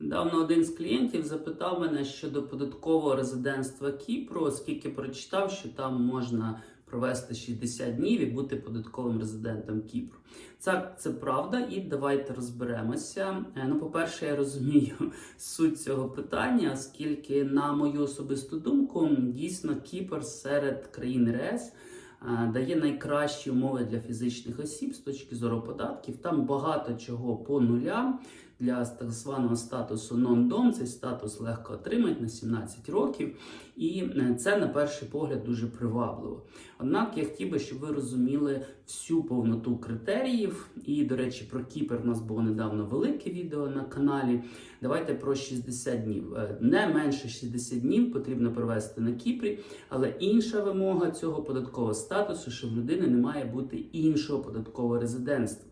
Недавно один з клієнтів запитав мене щодо податкового резидентства Кіпру, оскільки прочитав, що там можна провести 60 днів і бути податковим резидентом Кіпру. Це, це правда, і давайте розберемося. Е, Ну, по-перше, я розумію суть цього питання, оскільки, на мою особисту думку, дійсно Кіпр серед країн РЕС дає найкращі умови для фізичних осіб з точки зору податків. Там багато чого по нулям. Для так званого статусу non-dom, цей статус легко отримати на 17 років, і е, це на перший погляд дуже привабливо. Однак я хотів би, щоб ви розуміли всю повноту критеріїв. І, до речі, про Кіпр у нас було недавно велике відео на каналі. Давайте про 60 днів. Е, Не менше 60 днів потрібно провести на Кіпрі, але інша вимога цього податкового статусу, що в людини не має бути іншого податкового резидентства.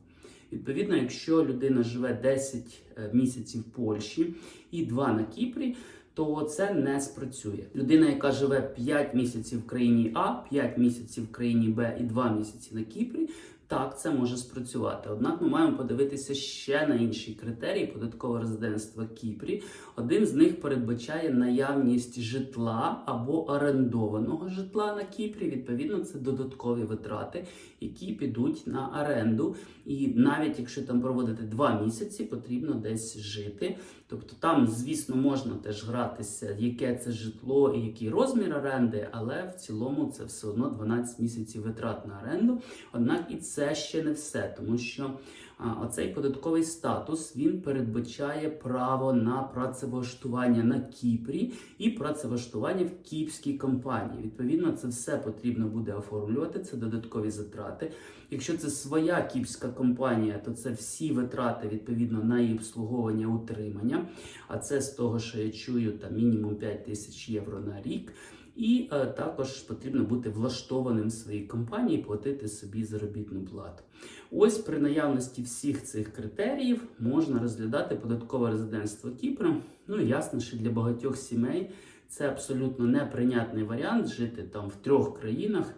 Відповідно, якщо людина живе 10 е, місяців в Польщі і 2 на Кіпрі, то це не спрацює. Людина, яка живе 5 місяців в країні А, 5 місяців в країні Б і 2 місяці на Кіпрі, так це може спрацювати. Однак ми маємо подивитися ще на інші критерії податкового резидентства Кіпрі. Один з них передбачає наявність житла або орендованого житла на Кіпрі. Відповідно, це додаткові витрати, які підуть на оренду. І навіть якщо там проводити два місяці, потрібно десь жити. Тобто там, звісно, можна теж гратися, яке це житло і який розмір оренди, але в цілому це все одно 12 місяців витрат на оренду. Однак і це ще не все, тому що а, оцей податковий статус він передбачає право на працевлаштування на Кіпрі і працевлаштування в кіпрській компанії. Відповідно, це все потрібно буде оформлювати. Це додаткові затрати. Якщо це своя кіпрська компанія, то це всі витрати відповідно на її обслуговування утримання. А це з того, що я чую, там мінімум 5 тисяч євро на рік. І е, також потрібно бути влаштованим в своїй компанії, платити собі заробітну плату. Ось при наявності всіх цих критеріїв можна розглядати податкове резидентство Кіпру. Ну ясно, що для багатьох сімей це абсолютно неприйнятний варіант жити там в трьох країнах.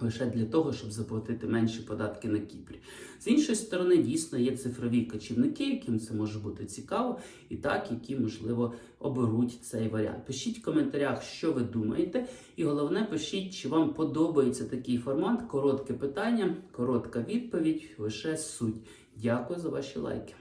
Лише для того, щоб заплатити менші податки на Кіпрі. З іншої сторони, дійсно є цифрові кочівники, яким це може бути цікаво, і так, які, можливо, оберуть цей варіант. Пишіть в коментарях, що ви думаєте, і головне, пишіть, чи вам подобається такий формат. Коротке питання, коротка відповідь, лише суть. Дякую за ваші лайки.